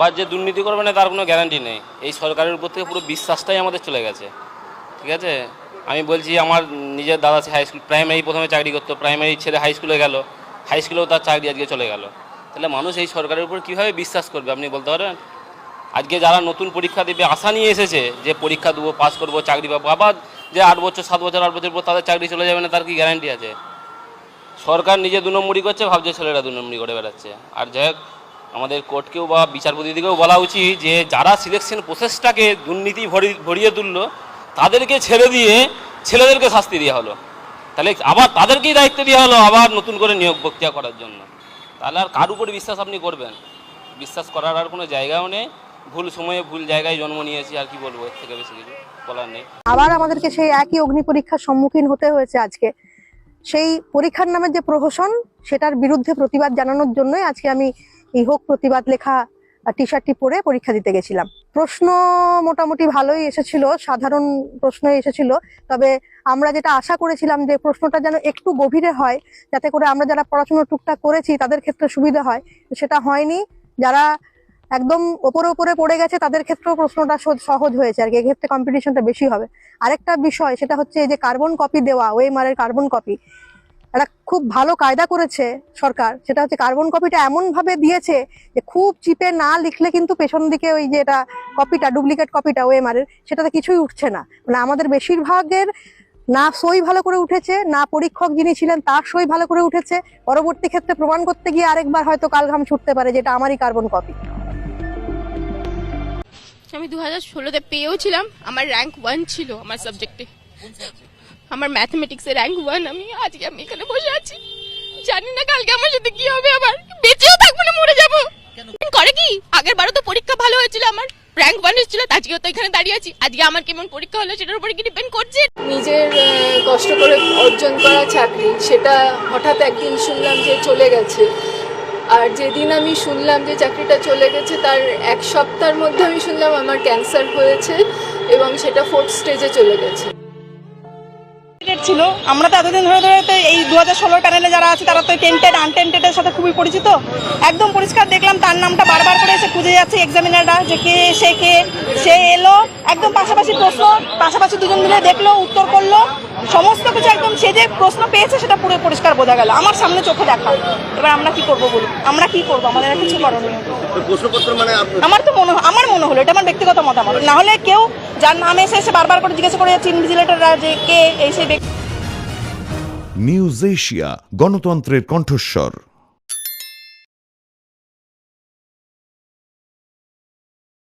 বা যে দুর্নীতি করবে না, তার কোনো গ্যারান্টি নেই। এই সরকারের উপর থেকে পুরো বিশ্বাসটাই আমাদের চলে গেছে। ঠিক আছে? আমি বলছি, আমার নিজের দাদা হাই স্কুল প্রাইমারি প্রথমে চাকরি করতো প্রাইমারি ছেলে হাই স্কুলে গেল। হাই স্কুলেও তার চাকরি আজকে চলে গেল। তাহলে মানুষ এই সরকারের উপর কীভাবে বিশ্বাস করবে, আপনি বলতে পারেন? আজকে যারা নতুন পরীক্ষা দেবে, আশা নিয়ে এসেছে যে পরীক্ষা দেবো, পাস করব, চাকরি পাবো, আবার যে আট বছর, সাত বছর, আট বছর পর তাদের চাকরি চলে যাবে না, তার কি গ্যারান্টি আছে? সরকার নিজে দু নম্বরই করছে, ভাবছে ছেলেরা দু নম্বরই করে বেড়াচ্ছে। আর যাই হোক আমাদের কোর্টকেও বা বিচারপতিদিকেও বলা উচিত যে, যারা সিলেকশন প্রসেসটাকে দুর্নীতি ভরি- ভরিয়ে তুললো, তাদেরকে ছেড়ে দিয়ে ছেলেদেরকে শাস্তি দেওয়া হলো। তাহলে আবার তাদেরকেই দায়িত্ব দেওয়া হলো আবার নতুন করে নিয়োগ প্রক্রিয়া করার জন্য। তাহলে আর কার উপরে বিশ্বাস আপনি করবেন? বিশ্বাস করার আর কোনো জায়গাও নেই। ভুল সময়ে ভুল জায়গায় জন্ম নিয়েছি, আর কি বলব, এর থেকে বেশি কিছু বলার নেই। আবার আমাদেরকে সেই একই অগ্নি পরীক্ষার সম্মুখীন হতে হয়েছে আজকে। সেই পরীক্ষার নামের যে প্রহসন, সেটার বিরুদ্ধে প্রতিবাদ জানানোর জন্যই আজকে আমি এই হোক প্রতিবাদ লেখা টি শার্টটি পরে পরীক্ষা দিতে গেছিলাম। প্রশ্ন মোটামুটি ভালোই এসেছিল, সাধারণ প্রশ্ন এসেছিল, তবে আমরা যেটা আশা করেছিলাম যে প্রশ্নটা যেন একটু গভীরে হয়, যাতে করে আমরা যারা পড়াশোনা টুকটাক করেছি তাদের ক্ষেত্রে সুবিধা হয়। সেটা হয়নি। যারা একদম ওপরে ওপরে পড়ে গেছে তাদের ক্ষেত্রেও প্রশ্নটা সহজ- হয়েছে আর কি। এক্ষেত্রে কম্পিটিশনটা বেশি হবে। আরেকটা বিষয় সেটা হচ্ছে যে কার্বন কপি দেওয়া ওয়েমারের কার্বন কপি একটা খুব ভালো কায়দা করেছে সরকার, সেটা হচ্ছে কার্বন কপিটা এমন ভাবে দিয়েছে যে খুব চিপে না লিখলে কিন্তু পেছন দিকে ওই যে এটা কপিটা ডুপ্লিকেট কপিটা ওয়েমারের সেটাতে কিছুই উঠছে না। মানে আমাদের বেশিরভাগের না সই ভালো করে উঠেছে, না পরীক্ষক যিনি ছিলেন তার সই ভালো করে উঠেছে। পরবর্তী ক্ষেত্রে প্রমাণ করতে গিয়ে আরেকবার হয়তো কালঘাম ছুটতে পারে যেটা আমারই কার্বন কপি আমি দু হাজার ষোলোতে পেয়েও ছিলাম, আমার র্যাঙ্ক ওয়ান ছিল আমার সাবজেক্টে আমার ম্যাথমেটিক্সে র্যাঙ্ক ওয়ান আমি আজকে আমি এখানে বসে আছি। জানি না কালকে আমার সাথে কি হবে আবার। বেঁচেও থাকব না মরে যাব। করে কি? আগের বারও তো পরীক্ষা ভালো হয়েছিল আমার। র্যাঙ্ক ওয়ান এসেছিল আজকেও তো এখানে দাঁড়িয়ে আছি। আজকে আমার কেমন পরীক্ষা হলো সেটার উপরে কি ডিপেন্ড করছে? নিজের কষ্ট করে অর্জন করা চাকরি সেটা হঠাৎ একদিন শুনলাম যে চলে গেছে। আর যেদিন আমি শুনলাম যে চাকরিটা চলে গেছে তার এক সপ্তাহের মধ্যে আমি শুনলাম আমার ক্যান্সার হয়েছে এবং সেটা ফোর্থ স্টেজে চলে গেছে। টেন্টেড ছিল। আমরা তো এতদিন ধরে ধরে তো এই দু হাজার ষোলোর প্যানেলে যারা আছে, তারা তো টেন্টেড আনটেন্টেডের সাথে খুবই পরিচিত। একদম পরিষ্কার দেখলাম তার নামটা বারবার করে এসে খুঁজে যাচ্ছে এক্সামিনাররা যে কে, সে কে, সে এলো। একদম পাশাপাশি প্রশ্ন, পাশাপাশি দুজন মিলে দেখল, উত্তর করল। সমস্ত কিছু একদম সে যে প্রশ্ন পেয়েছে সেটা পুরো পরিষ্কার বোঝা গেল। আমার সামনে চোখে দেখা। এবার আমরা কি করব বলুন? আমরা কি করব? আমাদের আর কিছু করণীয় মানে আমার তো মনে আমার মনে হলো এটা আমার ব্যক্তিগত মতামত। না হলে কেউ যার নাম এসে এসে বারবার করে জিজ্ঞেস করে যাচ্ছে ইনভিজিলেটররা যে কে এই সেই ব্যক্তি নিউজ এশিয়া গণতন্ত্রের কণ্ঠস্বর।